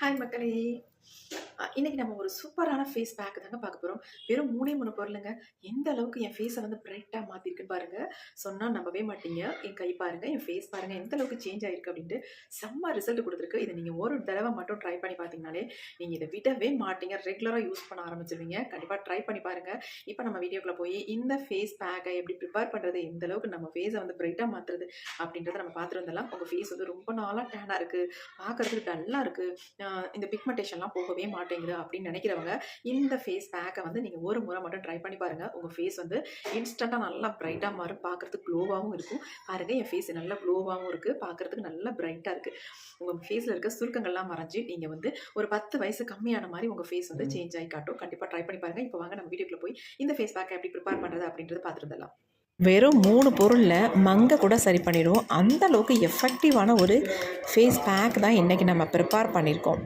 Hai Magali. இன்றைக்கி இன்னைக்கு நம்ம ஒரு சூப்பரான ஃபேஸ் பேக் தாங்க பார்க்க போகிறோம் வெறும் மூணே மூணு பொருளுங்க. எந்த அளவுக்கு என் ஃபேஸை வந்து பிரைட்டாக மாற்றிருக்குன்னு பாருங்கள் சொன்னால் நம்பவே மாட்டீங்க. என் கை பாருங்கள் என் ஃபேஸ் பாருங்கள் எந்த அளவுக்கு சேஞ்ச் ஆயிருக்கு அப்படின்ட்டு செம்ம ரிசல்ட் கொடுத்துருக்கு. இதை நீங்கள் ஒரு தடவை மட்டும் ட்ரை பண்ணி பார்த்தீங்கனாலே நீங்கள் இதை விடவே மாட்டீங்க. ரெகுலராக யூஸ் பண்ண ஆரம்பிச்சிருவீங்க. கண்டிப்பாக ட்ரை பண்ணி பாருங்கள் இப்போ நம்ம வீடியோக்குள்ளே போய் இந்த ஃபேஸ் பேக்கை எப்படி ப்ரிப்பேர் பண்ணுறது எந்த அளவுக்கு நம்ம ஃபேஸை வந்து பிரைட்டாக மாற்றுறது அப்படின்றத நம்ம பார்த்துட்டு வந்துடலாம். உங்கள் ஃபேஸ் வந்து ரொம்ப நாளாக டேனாக இருக்குது பார்க்கறதுக்கு டல்லாக இருக்குது இந்த பிக்மெண்டேஷன்லாம் போகவே மாட்டேங்குது அப்படின்னு நினைக்கிறவங்க இந்த ஃபேஸ் பேக்கை வந்து நீங்கள் ஒரு முறை மட்டும் ட்ரை பண்ணி பாருங்கள் உங்கள் ஃபேஸ் வந்து இன்ஸ்டண்ட்டாக நல்லா பிரைட்டாக மாறும். பார்க்குறதுக்கு க்ளோவாகவும் இருக்கும். பாருங்கள் என் ஃபேஸ் நல்லா க்ளோவாகவும் இருக்குது பார்க்குறதுக்கு நல்லா பிரைட்டாக இருக்குது உங்கள் ஃபேஸில் இருக்க சுருக்கங்கள்லாம் மறைஞ்சு நீங்கள் வந்து ஒரு பத்து வயசு கம்மியான மாதிரி உங்கள் ஃபேஸ் வந்து சேஞ்ச் ஆகி காட்டும். கண்டிப்பாக ட்ரை பண்ணி பாருங்கள் இப்போ வாங்க நம்ம வீடியோக்குள்ள போய் இந்த ஃபேஸ் பேக்கை எப்படி ப்ரிப்பேர் பண்ணுறது அப்படின்றது பார்த்துட்டு வந்துடலாம் வெறும் மூணு பொருளில் மங்கை கூட சரி பண்ணிடுவோம். அந்த அளவுக்கு எஃபெக்டிவான ஒரு ஃபேஸ் பேக் தான் இன்றைக்கி நம்ம ப்ரிப்பேர் பண்ணியிருக்கோம்.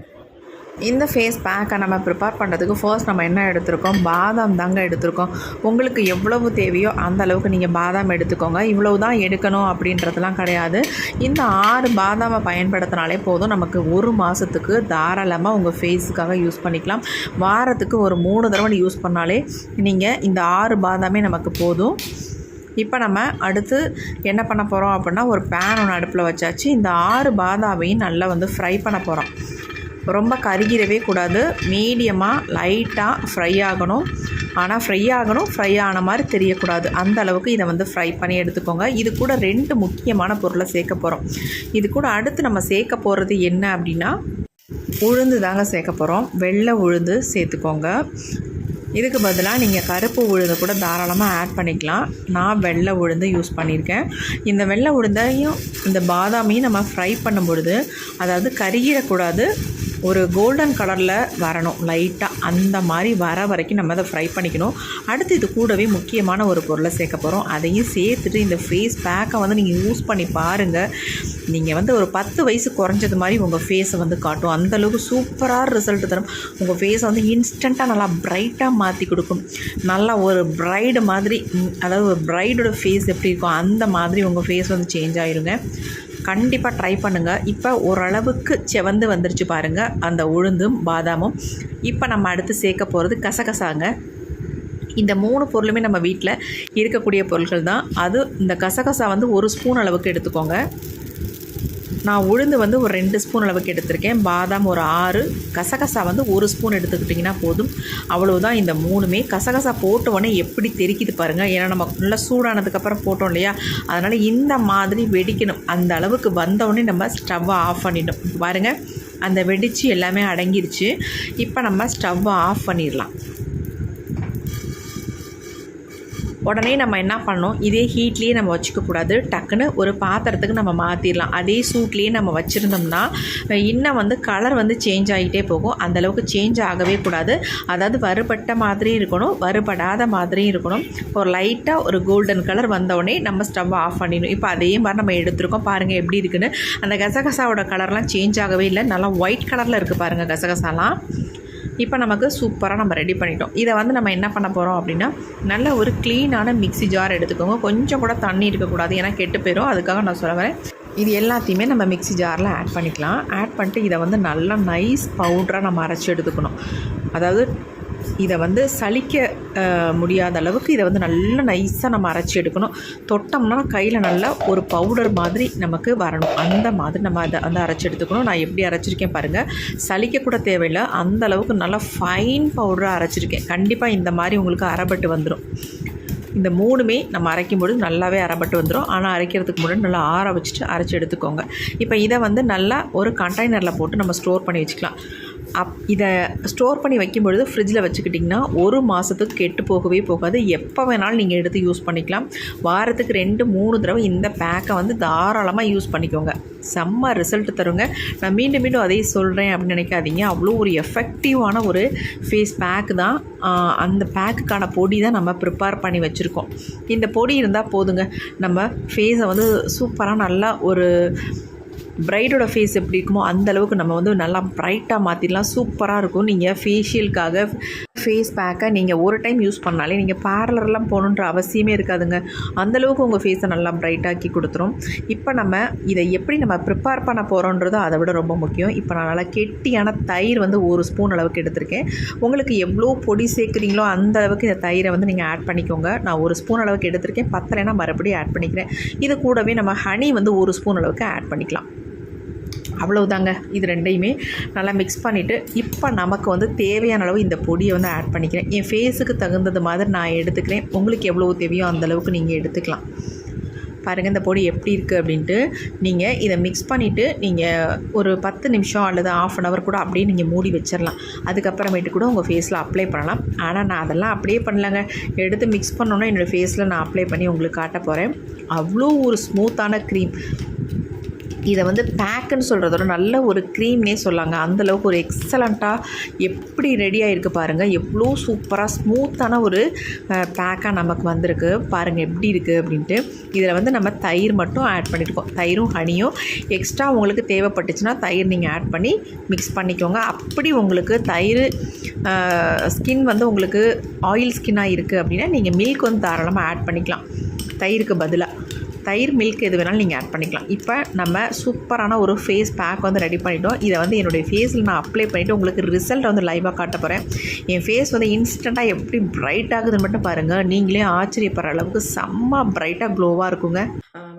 இந்த ஃபேஸ் பேக்கை நம்ம ப்ரிப்பேர் பண்ணுறதுக்கு ஃபர்ஸ்ட் நம்ம என்ன எடுத்திருக்கோம்? பாதாம் தாங்க எடுத்திருக்கோம். உங்களுக்கு எவ்வளவு தேவையோ அந்த அளவுக்கு நீங்கள் பாதாம் எடுத்துக்கோங்க. இவ்வளவு தான் எடுக்கணும் அப்படின்றதுலாம் கிடையாது. இந்த ஆறு பாதாமை பயன்படுத்தினாலே போதும் நமக்கு ஒரு மாதத்துக்கு தாராளமாக உங்கள் ஃபேஸுக்காக யூஸ் பண்ணிக்கலாம். வாரத்துக்கு ஒரு மூணு தடவை யூஸ் பண்ணாலே நீங்கள் இந்த ஆறு பாதாமே நமக்கு போதும். இப்போ நம்ம அடுத்து என்ன பண்ண போகிறோம் அப்படின்னா ஒரு பேன் ஒன்று அடுப்பில் வச்சாச்சு. இந்த ஆறு பாதாமையும் நல்லா வந்து ஃப்ரை பண்ண போகிறோம் ரொம்ப கருகிடவே கூடாது. மீடியமாக லைட்டாக ஃப்ரை ஆகணும். ஆனால் ஃப்ரை ஆகணும் ஃப்ரை ஆன மாதிரி தெரியக்கூடாது. அந்த அளவுக்கு இதை வந்து ஃப்ரை பண்ணி எடுத்துக்கோங்க. இது கூட ரெண்டு முக்கியமான பொருளை சேர்க்க போகிறோம் இது கூட அடுத்து நம்ம சேர்க்க போகிறது என்ன அப்படின்னா உளுந்து தாங்க சேர்க்க போகிறோம் வெள்ளை உளுந்து சேர்த்துக்கோங்க. இதுக்கு பதிலாக நீங்கள் கருப்பு உளுந்து கூட தாராளமாக ஆட் பண்ணிக்கலாம். நான் வெள்ளை உளுந்து யூஸ் பண்ணியிருக்கேன். இந்த வெள்ளை உளுந்தையும் இந்த பாதாமையும் நம்ம ஃப்ரை பண்ணும் பொழுது அதாவது கருகிடக்கூடாது ஒரு கோல்டன் கலரில் வரணும் லைட்டாக அந்த மாதிரி வர வரைக்கும் நம்ம அதை ஃப்ரை பண்ணிக்கணும். அடுத்து இது கூடவே முக்கியமான ஒரு பொருளை சேர்க்க போகிறோம் அதையும் சேர்த்துட்டு இந்த ஃபேஸ் பேக்கை வந்து நீங்கள் யூஸ் பண்ணி பாருங்கள் நீங்கள் வந்து ஒரு பத்து வயசு குறைஞ்சது மாதிரி உங்கள் ஃபேஸை வந்து காட்டும். அந்தளவுக்கு சூப்பராக ரிசல்ட் தரும். உங்கள் ஃபேஸை வந்து இன்ஸ்டண்ட்டாக நல்லா ப்ரைட்டாக மாற்றி கொடுக்கும். நல்லா ஒரு ப்ரைடு மாதிரி அதாவது ஒரு ப்ரைடோட ஃபேஸ் எப்படி இருக்கும் அந்த மாதிரி உங்கள் ஃபேஸ் வந்து சேஞ்ச் ஆயிருங்க. கண்டிப்பாக ட்ரை பண்ணுங்கள் இப்போ ஓரளவுக்கு செவந்து வந்துருச்சு பாருங்கள் அந்த உளுந்தும் பாதாமும். இப்போ நம்ம அடுத்து சேர்க்க போகிறது கசகசாங்க. இந்த மூணு பொருளுமே நம்ம வீட்டில் இருக்கக்கூடிய பொருட்கள் தான். அது இந்த கசகசா வந்து ஒரு ஸ்பூன் அளவுக்கு எடுத்துக்கோங்க. நான் உளுந்து வந்து ஒரு ரெண்டு ஸ்பூன் அளவுக்கு எடுத்திருக்கேன். பாதாம் ஒரு ஆறு. கசகசா வந்து ஒரு ஸ்பூன் எடுத்துக்கிட்டிங்கன்னா போதும். அவ்வளோதான் இந்த மூணுமே. கசகசா போட்ட உடனே எப்படி தெரிக்குது பாருங்கள் ஏன்னா நம்ம நல்லா சூடானதுக்கப்புறம் போட்டோம் இல்லையா? அதனால் இந்த மாதிரி வெடிக்கணும். அந்த அளவுக்கு வந்தவுடனே நம்ம ஸ்டவ்வை ஆஃப் பண்ணிட்டோம் பாருங்கள் அந்த வெடிச்சு எல்லாமே அடங்கிருச்சு. இப்போ நம்ம ஸ்டவ்வை ஆஃப் பண்ணிடலாம். உடனே நம்ம என்ன பண்ணணும்? இதே ஹீட்லேயே நம்ம வச்சுக்கக்கூடாது. டக்குன்னு ஒரு பாத்திரத்துக்கு நம்ம மாற்றிடலாம் அதே சூட்லேயே நம்ம வச்சுருந்தோம்னா இன்னும் வந்து கலர் வந்து சேஞ்ச் ஆகிட்டே போகும். அந்த அளவுக்கு சேஞ்ச் ஆகவே கூடாது. அதாவது வறுபட்ட மாதிரியும் இருக்கணும். வறுபடாத மாதிரியும் இருக்கணும். ஒரு லைட்டாக ஒரு கோல்டன் கலர் வந்தவுடனே நம்ம ஸ்டவ் ஆஃப் பண்ணிடணும். இப்போ அதே மாதிரி நம்ம எடுத்துருக்கோம். பாருங்கள் எப்படி இருக்குன்னு. அந்த கசகசாவோட கலர்லாம் சேஞ்ச் ஆகவே இல்லை. நல்லா ஒயிட் கலரில் இருக்குது பாருங்கள் கசகசாலாம். இப்போ நமக்கு சூப்பராக நம்ம ரெடி பண்ணிட்டோம். இதை வந்து நம்ம என்ன பண்ண போகிறோம் அப்படின்னா நல்ல ஒரு க்ளீனான மிக்ஸி ஜார் எடுத்துக்கோங்க. கொஞ்சம் கூட தண்ணி இருக்கக்கூடாது ஏன்னா கெட்டு போயிடும் அதுக்காக நான் சொல்ல வரேன். இது எல்லாத்தையுமே நம்ம மிக்ஸி ஜாரில் ஆட் பண்ணிக்கலாம். ஆட் பண்ணிட்டு இதை வந்து நல்லா நைஸ் பவுட்ராக நம்ம அரைச்சி எடுத்துக்கணும். அதாவது இதை வந்து சலிக்க முடியாத அளவுக்கு இதை வந்து நல்லா நைஸாக நம்ம அரைச்சி எடுக்கணும். தொட்டோம்னா கையில் நல்லா ஒரு பவுடர் மாதிரி நமக்கு வரணும். அந்த மாதிரி நம்ம அதை வந்து அரைச்சி எடுத்துக்கணும். நான் எப்படி அரைச்சிருக்கேன் பாருங்கள் சலிக்க கூட தேவையில்லை. அந்த அளவுக்கு நல்லா ஃபைன் பவுடராக அரைச்சிருக்கேன். கண்டிப்பாக இந்த மாதிரி உங்களுக்கு அரைபட்டு வந்துடும் இந்த மூணுமே நம்ம அரைக்கும் பொழுது நல்லாவே அரைப்பட்டு வந்துடும் ஆனால் அரைக்கிறதுக்கு முன்னாடி நல்லா ஆற வச்சுட்டு அரைச்சி எடுத்துக்கோங்க. இப்போ இதை வந்து நல்லா ஒரு கண்டெய்னரில் போட்டு நம்ம ஸ்டோர் பண்ணி வச்சுக்கலாம். அப் இதை ஸ்டோர் பண்ணி வைக்கும் பொழுது ஃப்ரிட்ஜில் வச்சுக்கிட்டிங்கன்னா ஒரு மாதத்துக்கு கெட்டு போகவே போகாது. எப்போ வேணாலும் நீங்கள் எடுத்து யூஸ் பண்ணிக்கலாம். வாரத்துக்கு ரெண்டு மூணு தடவை இந்த பேக்கை வந்து தாராளமாக யூஸ் பண்ணிக்கோங்க. செம்ம ரிசல்ட் தருங்க. நான் மீண்டும் மீண்டும் அதே சொல்கிறேன் அப்படின்னு நினைக்காதீங்க. அவ்வளோ ஒரு எஃபெக்டிவான ஒரு ஃபேஸ் பேக் தான். அந்த பேக்குக்கான பொடி தான் நம்ம ப்ரிப்பேர் பண்ணி வச்சுருக்கோம். இந்த பொடி இருந்தால் போதுங்க. நம்ம ஃபேஸை வந்து சூப்பராக நல்லா ஒரு பிரைடோட ஃபேஸ் எப்படி இருக்குமோ அந்த அளவுக்கு நம்ம வந்து நல்லா ப்ரைட்டாக மாற்றிடலாம் சூப்பராக இருக்கும். நீங்கள் ஃபேஷியலுக்காக ஃபேஸ் பேக்கை நீங்கள் ஒரு டைம் யூஸ் பண்ணாலே நீங்கள் பார்லர்லாம் போகணுன்ற அவசியமே இருக்காதுங்க. அந்தளவுக்கு உங்கள் ஃபேஸை நல்லா ப்ரைட்டாக்கி கொடுத்துரும். இப்போ நம்ம இதை எப்படி நம்ம ப்ரிப்பேர் பண்ண போகிறோன்றதோ அதை விட ரொம்ப முக்கியம். இப்போ நான் நல்லா கெட்டியான தயிர் வந்து ஒரு ஸ்பூன் அளவுக்கு எடுத்திருக்கேன். உங்களுக்கு எவ்வளோ பொடி சேர்க்குறீங்களோ அந்த அளவுக்கு இந்த தயிரை வந்து நீங்கள் ஆட் பண்ணிக்கோங்க. நான் ஒரு ஸ்பூன் அளவுக்கு எடுத்திருக்கேன். பத்தலைன்னா மறுபடியும் ஆட் பண்ணிக்கிறேன். இது கூடவே நம்ம ஹனி வந்து ஒரு ஸ்பூன் அளவுக்கு ஆட் பண்ணிக்கலாம். அவ்வளவுதாங்க. இது ரெண்டையுமே நல்லா மிக்ஸ் பண்ணிவிட்டு இப்போ நமக்கு வந்து தேவையான அளவு இந்த பொடியை வந்து ஆட் பண்ணிக்கிறேன். என் ஃபேஸுக்கு தகுந்தது மாதிரி நான் எடுத்துக்கிறேன். உங்களுக்கு எவ்வளோ தேவையோ அந்தளவுக்கு நீங்கள் எடுத்துக்கலாம். பாருங்கள் இந்த பொடி எப்படி இருக்குது அப்படின்ட்டு. நீங்கள் இதை மிக்ஸ் பண்ணிவிட்டு நீங்கள் ஒரு பத்து நிமிஷம் அல்லது ஆஃப் அன் ஹவர் கூட அப்படியே நீங்கள் மூடி வச்சிடலாம் அதுக்கப்புறமேட்டு கூட உங்கள் ஃபேஸில் அப்ளை பண்ணலாம். ஆனால் நான் அதெல்லாம் அப்படியே பண்ணலங்க. எடுத்து மிக்ஸ் பண்ணோன்னா என்னோடய ஃபேஸில் நான் அப்ளை பண்ணி உங்களுக்கு காட்ட போகிறேன் அவ்வளோ ஒரு ஸ்மூத்தான க்ரீம் இதை வந்து பேக்குன்னு சொல்கிறதோட நல்ல ஒரு க்ரீம்னே சொல்லாங்க. அந்தளவுக்கு ஒரு எக்ஸலண்ட்டாக எப்படி ரெடி ஆகிருக்கு பாருங்கள் எவ்வளோ சூப்பராக ஸ்மூத்தான ஒரு பேக்காக நமக்கு வந்திருக்கு. பாருங்கள் எப்படி இருக்குது அப்படின்ட்டு. இதில் வந்து நம்ம தயிர் மட்டும் ஆட் பண்ணியிருக்கோம் தயிரும் ஹனியும் எக்ஸ்ட்ரா உங்களுக்கு தேவைப்பட்டுச்சுன்னா தயிர் நீங்கள் ஆட் பண்ணி மிக்ஸ் பண்ணிக்கோங்க. அப்படி உங்களுக்கு தயிர் ஸ்கின் வந்து உங்களுக்கு ஆயில் ஸ்கின்னாக இருக்குது அப்படின்னா நீங்கள் மில்க் வந்து தாராளமாக ஆட் பண்ணிக்கலாம். தயிருக்கு பதிலாக தயிர் மில்க் எது வேணாலும் நீங்கள் ஆட் பண்ணிக்கலாம். இப்போ நம்ம சூப்பரான ஒரு ஃபேஸ் பேக் வந்து ரெடி பண்ணிட்டோம். இதை வந்து என்னுடைய ஃபேஸில் நான் அப்ளை பண்ணிவிட்டு உங்களுக்கு ரிசல்ட் வந்து லைவாக காட்ட போகிறேன் என் ஃபேஸ் வந்து இன்ஸ்டண்ட்டாக எப்படி பிரைட் ஆகுதுன்னு மட்டும் பாருங்கள் நீங்களே ஆச்சரியப்படுற அளவுக்கு செம்ம பிரைட்டாக க்ளோவாக இருக்குங்க.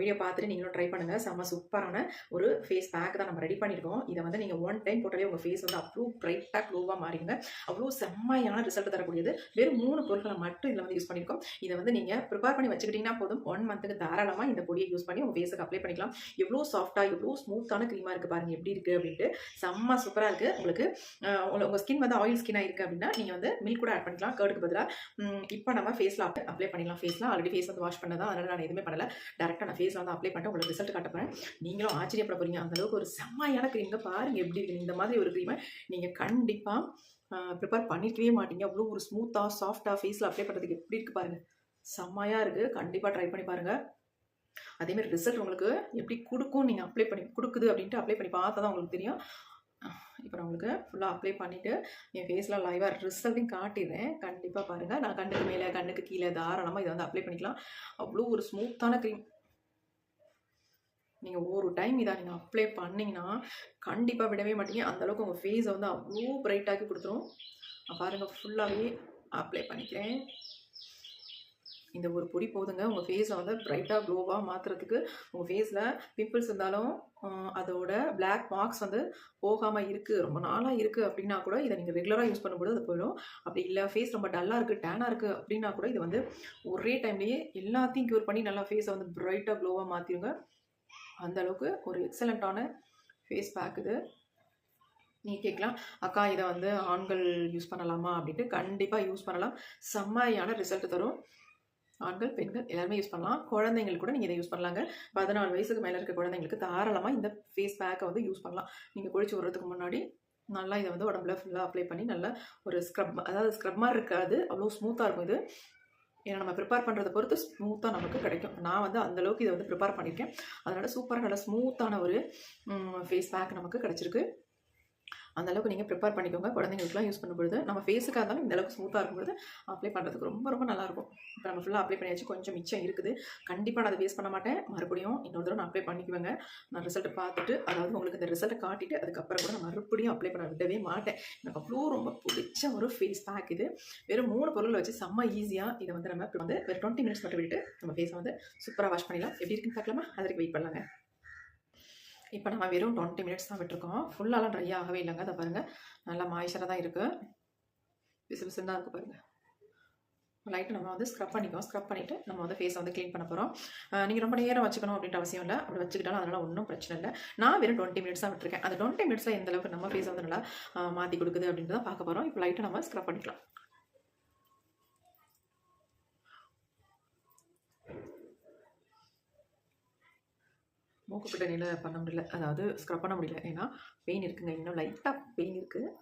வீடியோ பார்த்துட்டு நீங்களும் ட்ரை பண்ணுங்கள் செம்ம சூப்பரான ஒரு ஃபேஸ் பேக் தான் நம்ம ரெடி பண்ணியிருக்கோம். இதை வந்து நீங்கள் ஒன் டைம் போட்டாலே உங்கள் ஃபேஸ் வந்து அவ்வளோ பிரைட்டாக க்ளோவாக மாறிடுங்க. அவ்வளோ செம்மையான ரிசல்ட் தரக்கூடியது. வெறும் மூணு பொருட்களை மட்டும் இதில் வந்து யூஸ் பண்ணியிருக்கோம். இதை வந்து நீங்கள் ப்ரிப்பேர் பண்ணி வச்சுக்கிட்டிங்கன்னா போதும். ஒன் மந்த்துக்கு தாராளமாக இந்த பொடியை யூஸ் பண்ணி உங்கள் ஃபேஸுக்கு அப்ளை பண்ணிக்கலாம். எவ்வளோ சாஃப்ட்டாக எவ்வளோ ஸ்மூத்தான க்ரீமாக இருக்குது பாருங்கள் எப்படி இருக்குது அப்படின்ட்டு செம்ம சூப்பராக இருக்குது உங்களுக்கு உங்கள் ஸ்கின் வந்து ஆயில் ஸ்கின்னாக இருக்குது அப்படின்னா நீங்கள் வந்து மில்க் கூட ஆட் பண்ணிக்கலாம். கேர்டுக்கு பதிலாக இப்போ நம்ம ஃபேஸில் அப்ளை பண்ணிக்கலாம் ஃபேஸில் ஆல்ரெடி ஃபேஸ் வந்து வாஷ் பண்ணதான். அதனால் நான் எதுவுமே பண்ணல. டேரெக்டாக நான் ஃபேஸில் வந்து அப்ளை பண்ணிட்டு உங்களுக்கு ரிசல்ட் காட்ட போகிறேன் நீங்களும் ஆச்சரியப்பட போகிறீங்க அந்த அளவுக்கு ஒரு செம்மையான க்ரீம்ங்க பாருங்கள் எப்படி இருக்கு? இந்த மாதிரி ஒரு க்ரீமை நீங்கள் கண்டிப்பாக ப்ரிப்பேர் பண்ணிக்கவே மாட்டீங்க. அவ்வளோ ஒரு ஸ்மூத்தாக சாஃப்டாக ஃபேஸில் அப்ளை பண்ணுறதுக்கு எப்படி இருக்குது பாருங்கள் செம்மையாக இருக்குது கண்டிப்பாக ட்ரை பண்ணி பாருங்கள் அதேமாதிரி ரிசல்ட் உங்களுக்கு எப்படி கொடுக்கும் நீங்கள் அப்ளை பண்ணி கொடுக்குது அப்படின்ட்டு அப்ளை பண்ணி பார்த்தா தான் உங்களுக்கு தெரியும். இப்போ நான் உங்களுக்கு ஃபுல்லாக அப்ளை பண்ணிவிட்டு என் ஃபேஸில் லைவாக ரிசல்ட்டையும் காட்டிடுறேன். கண்டிப்பாக பாருங்கள் நான் கண்ணுக்கு மேலே கண்ணுக்கு கீழே தாராளமாக இதை வந்து அப்ளை பண்ணிக்கலாம். அவ்வளோ ஒரு ஸ்மூத்தான க்ரீம் நீங்கள் ஒரு டைம் இதை நீங்கள் அப்ளை பண்ணிங்கன்னா கண்டிப்பாக விடவே மாட்டீங்க. அந்தளவுக்கு உங்கள் ஃபேஸை வந்து அவ்வளோ பிரைட்டாக்கி கொடுத்துரும். பாருங்கள் ஃபுல்லாகவே அப்ளை பண்ணிக்கிறேன். இந்த ஒரு பொடி போதுங்க. உங்கள் ஃபேஸை வந்து பிரைட்டாக க்ளோவாக மாற்றுறதுக்கு உங்கள் ஃபேஸில் பிம்பிள்ஸ் இருந்தாலும் அதோட பிளாக் மார்க்ஸ் வந்து போகாமல் இருக்குது ரொம்ப நாளாக இருக்குது அப்படின்னா கூட இதை நீங்கள் ரெகுலராக யூஸ் பண்ணும்போது அது போயிடும். அப்படி இல்லை ஃபேஸ் ரொம்ப டல்லாக இருக்குது டேனாக இருக்குது அப்படின்னா கூட இது வந்து ஒரே டைம்லேயே எல்லாத்தையும் க்யூர் பண்ணி நல்லா ஃபேஸை வந்து ப்ரைட்டாக க்ளோவாக மாற்றிடுங்க அந்தளவுக்கு ஒரு எக்ஸலண்ட்டான ஃபேஸ் பேக் இது. நீ கேட்கலாம் அக்கா இதை வந்து ஆண்கள் யூஸ் பண்ணலாமா? அப்படின்ட்டு கண்டிப்பாக யூஸ் பண்ணலாம். செம்மையான ரிசல்ட் தரும். ஆண்கள் பெண்கள் எல்லாருமே யூஸ் பண்ணலாம். குழந்தைங்களுக்கு கூட நீங்கள் இதை யூஸ் பண்ணலாங்க. பதினாலு வயசுக்கு மேலே இருக்க குழந்தைங்களுக்கு தாராளமாக இந்த ஃபேஸ் பேக்கை வந்து யூஸ் பண்ணலாம். நீங்கள் குளிச்சு விடுறதுக்கு முன்னாடி நல்லா இதை வந்து உடம்புல ஃபுல்லாக அப்ளை பண்ணி நல்லா ஒரு ஸ்க்ரப் அதாவது ஸ்க்ரப் மாதிரி இருக்காது. அவ்வளோ ஸ்மூத்தாக இருக்கும் இது. ஏன்னா நம்ம ப்ரிப்பேர் பண்ணுறதை பொறுத்து ஸ்மூத்தாக நமக்கு கிடைக்கும். நான் வந்து அந்த அளவுக்கு இதை வந்து ப்ரிப்பேர் பண்ணியிருக்கேன். அதனால் சூப்பராக நல்லா ஸ்மூத்தான ஒரு ஃபேஸ் பேக் நமக்கு கிடச்சிருக்கு. அந்த அளவுக்கு நீங்கள் ப்ரிப்பேர் பண்ணிக்கோங்க. குழந்தைங்களுக்குலாம் யூஸ் பண்ணும்பொழுது நம்ம ஃபேஸுக்காக இருந்தாலும் இந்த அளவுக்கு ஸ்மூத்தாக இருக்கும்போது அப்ளை பண்ணுறதுக்கு ரொம்ப ரொம்ப நல்லாயிருக்கும். இப்போ நம்ம ஃபுல்லாக அப்ளை பண்ணியாச்சு கொஞ்சம் மிச்சம் இருக்குது. கண்டிப்பாக நான் அதை வேஸ்ட் பண்ண மாட்டேன். மறுபடியும் இன்னொரு தடவை நான் அப்ளை பண்ணிக்குவேங்க. நான் ரிசல்ட்டை பார்த்துட்டு அதாவது உங்களுக்கு இந்த ரிசல்ட்டை காட்டிட்டு அதுக்கப்புறம் கூட நான் மறுபடியும் அப்ளை பண்ண விடவே மாட்டேன். எனக்கு அவ்வளோ ரொம்ப பிடிச்ச ஒரு ஃபேஸ் பேக் இது. வெறும் மூணு பொருளை வச்சு செம்ம ஈஸியாக இதை வந்து நம்ம இப்போ வந்து ஒரு டுவெண்ட்டி மினிட்ஸ் மட்டும் விட்டு நம்ம ஃபேஸை வந்து சூப்பராக வாஷ் பண்ணிடலாம். எப்படி இருக்குன்னு பார்க்கலாமா? அதற்கு வெயிட் பண்ணலாங்க. இப்போ நம்ம வெறும் டுவெண்ட்டி மினிட்ஸ் தான் விட்டுருக்கோம். ஃபுல்லாலாம் ட்ரை ஆகவே இல்லைங்க. அதை பாருங்கள் நல்லா மாய்ச்சராக தான் இருக்குது பிசு பிசுன்னு தான் இருக்குது பாருங்கள் லைட்டு நம்ம வந்து ஸ்க்ரப் பண்ணிக்கோம் ஸ்க்ரப் பண்ணிவிட்டு நம்ம வந்து ஃபேஸை வந்து க்ளீன் பண்ண போகிறோம் நீங்கள் ரொம்ப நேரம் வச்சுக்கணும் அப்படின்ற அவசியம் இல்லை. அப்படி வச்சுக்கிட்டாலும் அதனால் ஒன்றும் பிரச்சனை இல்லை. நான் வெறும் டுவெண்ட்டி மினிட்ஸ் தான் விட்டுருக்கேன். அந்த டுவெண்ட்டி மினிட்ஸில் எந்த அளவுக்கு நம்ம ஃபேஸை வந்து நல்லா மாற்றி கொடுக்குது அப்படின்றத பார்க்க போகிறோம் இப்போ லைட்டை நம்ம ஸ்க்ரப் பண்ணிக்கலாம். மூக்கு பிட்டணியில் பண்ண முடியல. அதாவது ஸ்க்ரப் பண்ண முடியல. ஏன்னா பெயின் இருக்குங்க. இன்னும் லைட்டாக பெயின் இருக்குது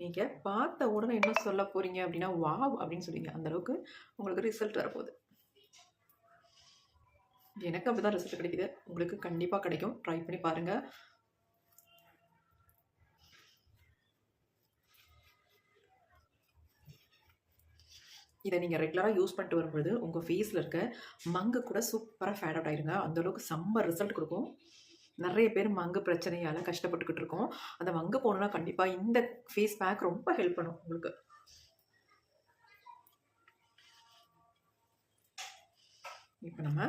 நீங்கள் பார்த்த உடனே என்ன சொல்ல போகிறீங்க அப்படின்னா வாவ் அப்படின்னு சொல்லுவீங்க அந்த அளவுக்கு உங்களுக்கு ரிசல்ட் வரப்போகுது. எனக்கு அப்படி தான் ரிசல்ட் கிடைக்குது. உங்களுக்கு கண்டிப்பாக கிடைக்கும். ட்ரை பண்ணி பாருங்கள் இதை நீங்கள் ரெகுலராக யூஸ் பண்ணிட்டு வரும்பொழுது உங்கள் ஃபேஸில் இருக்க மங்கு கூட சூப்பராக ஃபேட் அவுட் ஆயிருங்க அந்தளவுக்கு செம்ம ரிசல்ட் கொடுக்கும். நிறைய பேர் மங்கு பிரச்சனையால் கஷ்டப்பட்டுக்கிட்டு இருக்கோம். அந்த மங்கு போகணுன்னா கண்டிப்பாக இந்த ஃபேஸ் பேக் ரொம்ப ஹெல்ப் பண்ணும் உங்களுக்கு. இப்போ நம்ம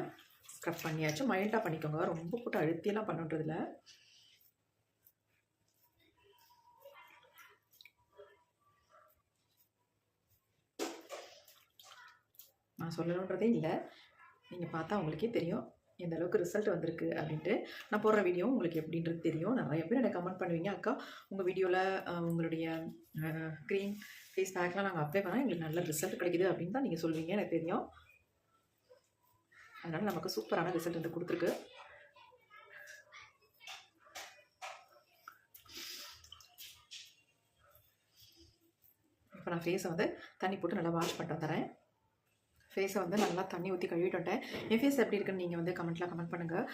ஸ்க்ரப் பண்ணியாச்சு. மைல்டாக பண்ணிக்கோங்க. ரொம்ப போட்டு அழுத்தியெல்லாம் பண்ணுறதில்ல நான் சொல்லணுன்றதே இல்லை. நீங்கள் பார்த்தா உங்களுக்கே தெரியும் எந்த அளவுக்கு ரிசல்ட் வந்திருக்கு அப்படின்ட்டு. நான் போடுற வீடியோ உங்களுக்கு எப்படின்றது தெரியும். நிறைய பேர் எனக்கு கமெண்ட் பண்ணுவீங்க அக்கா உங்கள் வீடியோவில் உங்களுடைய க்ரீம் ஃபேஸ் பேக்லாம் நாங்கள் அப்ளை பண்ணால் எங்களுக்கு நல்ல ரிசல்ட் கிடைக்குது அப்படின்னு தான் நீங்கள் சொல்லுவீங்க எனக்கு தெரியும். அதனால் நமக்கு சூப்பரான ரிசல்ட் வந்து கொடுத்துருக்கு. இப்போ நான் ஃபேஸை வந்து தண்ணி போட்டு நல்லா வாஷ் பண்ணிட்டு வந்துடுறேன். ஃபேஸை வந்து நல்லா தண்ணி ஊற்றி கழுவிட்டு என் ஃபேஸ் எப்படி இருக்குன்னு நீங்கள் வந்து கமெண்ட்டில் கமெண்ட் பண்ணுங்கள்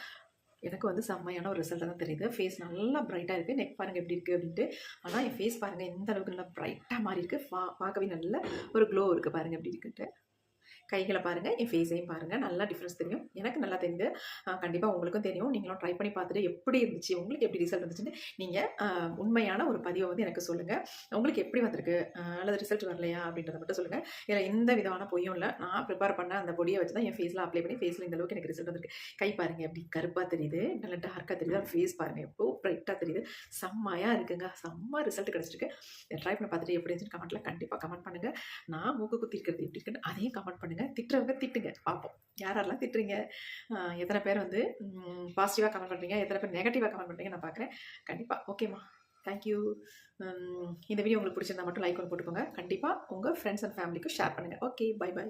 எனக்கு வந்து செம்மையான ஒரு ரிசல்ட் தான் தெரியுது. ஃபேஸ் நல்லா பிரைட்டாக இருக்குது நெக் பாருங்கள் எப்படி இருக்குது அப்படின்ட்டு. ஆனால் என் ஃபேஸ் பாருங்கள் எந்த அளவுக்கு நல்லா பிரைட்டாக மாறி இருக்குது பா பார்க்கவே நல்ல ஒரு க்ளோ இருக்குது பாருங்கள் எப்படி இருக்குன்ட்டு. கைகளை பாருங்கள் என் ஃபேஸையும் பாருங்கள் நல்லா டிஃப்ரென்ஸ் தெரியும். எனக்கு நல்லா தெரிஞ்சு கண்டிப்பாக உங்களுக்கும் தெரியும். நீங்களும் ட்ரை பண்ணி பார்த்துட்டு எப்படி இருந்துச்சு உங்களுக்கு எப்படி ரிசல்ட் இருந்துச்சுன்னு நீங்கள் உண்மையான ஒரு பதிவை வந்து எனக்கு சொல்லுங்கள் உங்களுக்கு எப்படி வந்திருக்கு? அல்லது ரிசல்ட் வரலையா அப்படின்றத மட்டும் சொல்லுங்கள் இதில் எந்த விதமான பொய்யும் இல்லை. நான் ப்ரிப்பேர் பண்ண அந்த பொடியை வச்சு தான் என் ஃபேஸில் அப்ளை பண்ணி ஃபேஸில் இந்த அளவுக்கு எனக்கு ரிசல்ட் வந்திருக்கு. கை பாருங்கள் எப்படி கருப்பாக தெரியுது. நல்லா டார்க்காக தெரியுது. ஃபேஸ் பாருங்கள் எவ்வளோ ப்ரைட்டாக தெரியுது. செம்மையாக இருக்குங்க. செம்ம ரிசல்ட் கிடச்சிருக்கு. ட்ரை பண்ணி பார்த்துட்டு எப்படி இருந்துச்சுன்னு கமெண்ட்டில் கண்டிப்பாக கமெண்ட் பண்ணுங்கள் நான் மூக்கு குத்தி இருக்கிறது எப்படி இருக்குன்னு அதையும் கமெண்ட் பண்ணுங்கள் திட்டுறவங்க திட்டுங்க. பார்ப்போம். யாரெல்லாம் திட்டுறீங்க? எத்தனை பேர் வந்து பாசிட்டிவாக கமெண்ட் பண்ணுறீங்க எத்தனை பேர் நெகட்டிவாக கமெண்ட் பண்ணுறீங்க நான் பார்க்குறேன். கண்டிப்பாக ஓகேம்மா தேங்க்யூ இந்த வீடியோ உங்களுக்கு பிடிச்சிருந்தா மட்டும் லைக் ஒன்று போட்டுக்கோங்க. கண்டிப்பாக உங்கள் ஃப்ரெண்ட்ஸ் அண்ட் ஃபேமிலிக்கு ஷேர் பண்ணுங்கள் ஓகே பை பை